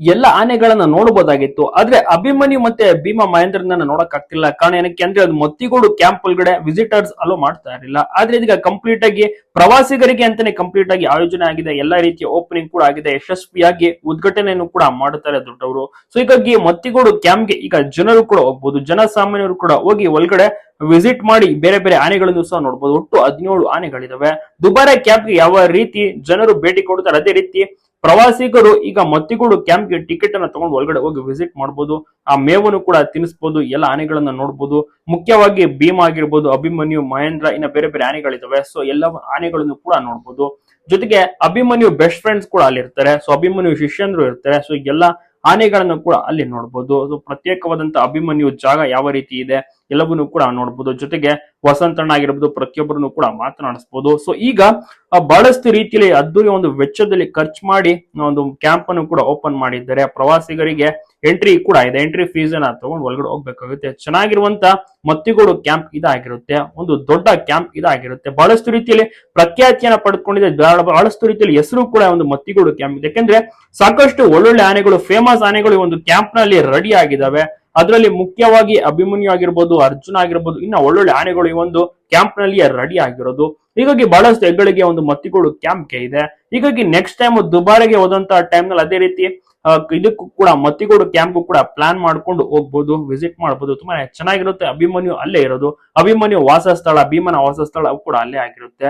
ಎಲ್ಲ ಆನೆಗಳನ್ನ ನೋಡಬಹುದಾಗಿತ್ತು. ಆದ್ರೆ ಅಭಿಮನ್ಯು ಮತ್ತೆ ಭೀಮಾ ಮಹೇಂದ್ರನ ನೋಡಕ್ ಆಗ್ತಿಲ್ಲ ಕಾರಣ ಏನಕ್ಕೆ ಅಂದ್ರೆ ಅದು ಮತ್ತಿಗೋಡು ಕ್ಯಾಂಪ್ ಒಳಗಡೆ ವಿಸಿಟರ್ಸ್ ಅಲೋ ಮಾಡ್ತಾ ಇರಲಿಲ್ಲ. ಆದ್ರೆ ಇದೀಗ ಕಂಪ್ಲೀಟ್ ಆಗಿ ಪ್ರವಾಸಿಗರಿಗೆ ಅಂತಾನೆ ಕಂಪ್ಲೀಟ್ ಆಗಿ ಆಯೋಜನೆ ಆಗಿದೆ. ಎಲ್ಲಾ ರೀತಿಯ ಓಪನಿಂಗ್ ಕೂಡ ಆಗಿದೆ. ಯಶಸ್ವಿಯಾಗಿ ಉದ್ಘಾಟನೆಯನ್ನು ಕೂಡ ಮಾಡ್ತಾರೆ ದೊಡ್ಡವರು. ಸೊ ಹೀಗಾಗಿ ಮತ್ತಿಗೋಡು ಕ್ಯಾಂಪ್ಗೆ ಈಗ ಜನರು ಕೂಡ ಹೋಗ್ಬೋದು. ಜನಸಾಮಾನ್ಯರು ಕೂಡ ಹೋಗಿ ಒಳಗಡೆ ವಿಸಿಟ್ ಮಾಡಿ ಬೇರೆ ಬೇರೆ ಆನೆಗಳನ್ನು ಸಹ ನೋಡಬಹುದು ಒಟ್ಟು ಹದಿನೇಳು ಆನೆಗಳಿದಾವೆ. ದುಬಾರೆ ಕ್ಯಾಂಪ್ಗೆ ಯಾವ ರೀತಿ ಜನರು ಭೇಟಿ ಕೊಡುತ್ತಾರೆ ಅದೇ ರೀತಿ ಪ್ರವಾಸಿಗರು ಈಗ ಮತ್ತಿಗೋಡು ಕ್ಯಾಂಪ್ಗೆ ಟಿಕೆಟ್ ಅನ್ನ ತಗೊಂಡು ಒಳಗಡೆ ಹೋಗಿ ವಿಸಿಟ್ ಮಾಡಬಹುದು ಆ ಮೇವನ್ನು ಕೂಡ ತಿನ್ನಿಸಬಹುದು ಎಲ್ಲ ಆನೆಗಳನ್ನ ನೋಡಬಹುದು ಮುಖ್ಯವಾಗಿ ಭೀಮ ಆಗಿರ್ಬೋದು, ಅಭಿಮನ್ಯು, ಮಹೇಂದ್ರ, ಇನ್ನ ಬೇರೆ ಬೇರೆ ಆನೆಗಳಿದಾವೆ. ಸೊ ಎಲ್ಲ ಆನೆಗಳನ್ನು ಕೂಡ ನೋಡಬಹುದು ಜೊತೆಗೆ ಅಭಿಮನ್ಯು ಬೆಸ್ಟ್ ಫ್ರೆಂಡ್ಸ್ ಕೂಡ ಅಲ್ಲಿ ಇರ್ತಾರೆ ಸೊ ಅಭಿಮನ್ಯು ಶಿಷ್ಯಂದ್ರು ಇರ್ತಾರೆ. ಸೊ ಎಲ್ಲ ಆನೆಗಳನ್ನು ಕೂಡ ಅಲ್ಲಿ ನೋಡಬಹುದು ಪ್ರತ್ಯೇಕವಾದಂತಹ ಅಭಿಮನ್ಯು ಜಾಗ ಯಾವ ರೀತಿ ಇದೆ? ಎಲ್ಲವನ್ನೂ ಕೂಡ ನೋಡಬಹುದು ಜೊತೆಗೆ ವಸಂತಣ್ಣ ಆಗಿರ್ಬೋದು ಪ್ರತಿಯೊಬ್ಬರನ್ನು ಕೂಡ ಮಾತನಾಡಿಸಬಹುದು ಸೊ ಈಗ ಬಹಳಷ್ಟು ರೀತಿಯಲ್ಲಿ ಅದ್ದೂರಿ ಒಂದು ವೆಚ್ಚದಲ್ಲಿ ಖರ್ಚು ಮಾಡಿ, ಒಂದು ಕ್ಯಾಂಪ್ ಅನ್ನು ಕೂಡ ಓಪನ್ ಮಾಡಿದ್ದಾರೆ. ಪ್ರವಾಸಿಗರಿಗೆ ಎಂಟ್ರಿ ಕೂಡ ಇದೆ. ಎಂಟ್ರಿ ಫೀಸ್ ಅನ್ನ ತಗೊಂಡು ಒಳಗಡೆ ಹೋಗ್ಬೇಕಾಗುತ್ತೆ. ಚೆನ್ನಾಗಿರುವಂತ ಮತ್ತಿಗೋಡು ಕ್ಯಾಂಪ್ ಇದಾಗಿರುತ್ತೆ. ಒಂದು ದೊಡ್ಡ ಕ್ಯಾಂಪ್ ಇದಾಗಿರುತ್ತೆ. ಬಹಳಷ್ಟು ರೀತಿಯಲ್ಲಿ ಪ್ರಖ್ಯಾತಿಯನ್ನ ಪಡೆದುಕೊಂಡಿದೆ. ಬಹಳಷ್ಟು ರೀತಿಯಲ್ಲಿ ಹೆಸರು ಕೂಡ ಒಂದು ಮತ್ತಿಗೋಡು ಕ್ಯಾಂಪ್ ಇದೆ. ಯಾಕೆಂದ್ರೆ ಸಾಕಷ್ಟು ಒಳ್ಳೊಳ್ಳೆ ಆನೆಗಳು ಫೇಮಸ್ ಆನೆಗಳು ಒಂದು ಕ್ಯಾಂಪ್ನಲ್ಲಿ ರೆಡಿ ಆಗಿದಾವೆ ಅದರಲ್ಲಿ ಮುಖ್ಯವಾಗಿ ಅಭಿಮನ್ಯು ಆಗಿರ್ಬೋದು, ಅರ್ಜುನ ಆಗಿರ್ಬೋದು, ಇನ್ನ ಒಳ್ಳೊಳ್ಳೆ ಆನೆಗಳು ಈ ಒಂದು ಕ್ಯಾಂಪ್ನಲ್ಲಿ ರೆಡಿ ಆಗಿರೋದು. ಹೀಗಾಗಿ ಬಹಳಷ್ಟು ಹೆಗ್ಗಳಿಗೆ ಒಂದು ಮತ್ತಿಗೋಡು ಕ್ಯಾಂಪ್ಗೆ ಇದೆ. ಹೀಗಾಗಿ ನೆಕ್ಸ್ಟ್ ಟೈಮ್ ದುಬಾರಿಗೆ ಹೋದಂತ ಟೈಮ್ನಲ್ಲಿ ಅದೇ ರೀತಿ ಇದಕ್ಕೂ ಕೂಡ ಮತ್ತಿಗೋಡು ಕ್ಯಾಂಪ್ ಕೂಡ ಪ್ಲಾನ್ ಮಾಡ್ಕೊಂಡು ಹೋಗ್ಬೋದು ವಿಸಿಟ್ ಮಾಡ್ಬೋದು. ತುಂಬಾ ಚೆನ್ನಾಗಿರುತ್ತೆ. ಅಭಿಮನ್ಯು ಅಲ್ಲೇ ಇರೋದು. ಅಭಿಮನ್ಯು ವಾಸ ಸ್ಥಳ ಭೀಮನ ವಾಸ ಸ್ಥಳ ಕೂಡ ಅಲ್ಲೇ ಆಗಿರುತ್ತೆ.